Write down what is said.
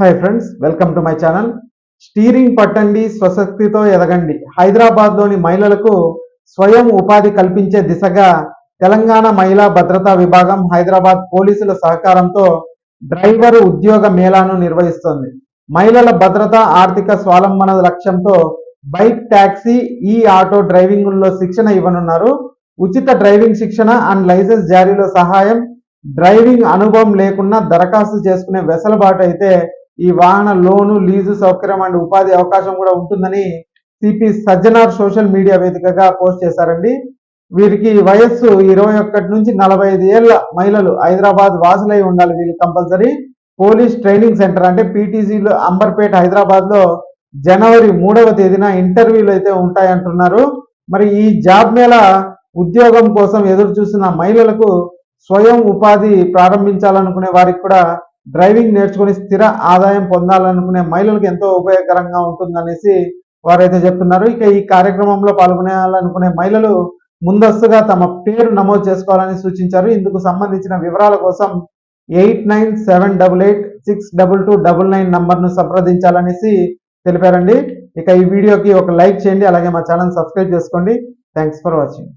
Hi friends welcome to my channel steering పట్టండి స్వశక్తితో ఎదగండి. హైదరాబాద్లోని మహిళలకు స్వయం ఉపాధి కల్పించే దిశగా తెలంగాణ మహిళా భద్రతా విభాగం హైదరాబాద్ పోలీసుల సహకారంతో డ్రైవర్ ఉద్యోగ మేళాను నిర్వహిస్తోంది. మహిళల భద్రత ఆర్థిక స్వావలంబన లక్ష్యంతో బైక్ ట్యాక్సీ ఈ ఆటో డ్రైవింగ్లో శిక్షణ ఇవ్వనున్నారు. ఉచిత డ్రైవింగ్ శిక్షణ అండ్ లైసెన్స్ జారీలో సహాయం డ్రైవింగ్ అనుభవం లేకుండా దరఖాస్తు చేసుకునే వెసలుబాటు అయితే ఈ వాహన లోను లీజు సౌకర్యం అండ్ ఉపాధి అవకాశం కూడా ఉంటుందని సిపి సజ్జనార్ సోషల్ మీడియా వేదికగా పోస్ట్ చేశారండి. వీరికి వయస్సు ఇరవై ఒకటి నుంచి నలభై ఐదు ఏళ్ళ మహిళలు హైదరాబాద్ వాసులై ఉండాలి వీళ్ళు కంపల్సరీ. పోలీస్ ట్రైనింగ్ సెంటర్ అంటే పీటీసీలో అంబర్పేట హైదరాబాద్లో జనవరి మూడవ తేదీన ఇంటర్వ్యూలు అయితే ఉంటాయంటున్నారు. మరి ఈ జాబ్ మేళ ఉద్యోగం కోసం ఎదురు చూస్తున్న మహిళలకు స్వయం ఉపాధి ప్రారంభించాలనుకునే వారికి కూడా డ్రైవింగ్ నేర్చుకుని స్థిర ఆదాయం పొందాలనుకునే మహిళలకు ఎంతో ఉపయోగకరంగా ఉంటుందనేసి వారైతే చెప్తున్నారు. ఇక ఈ కార్యక్రమంలో పాల్గొనాలనుకునే మహిళలు ముందస్తుగా తమ పేరు నమోదు చేసుకోవాలని సూచించారు. ఇందుకు సంబంధించిన వివరాల కోసం eight nine seven double eight six double two double nine నంబర్ను సంప్రదించాలనేసి తెలిపారండి. ఇక ఈ వీడియోకి ఒక లైక్ చేయండి అలాగే మా ఛానల్ సబ్స్క్రైబ్ చేసుకోండి. Thanks for watching.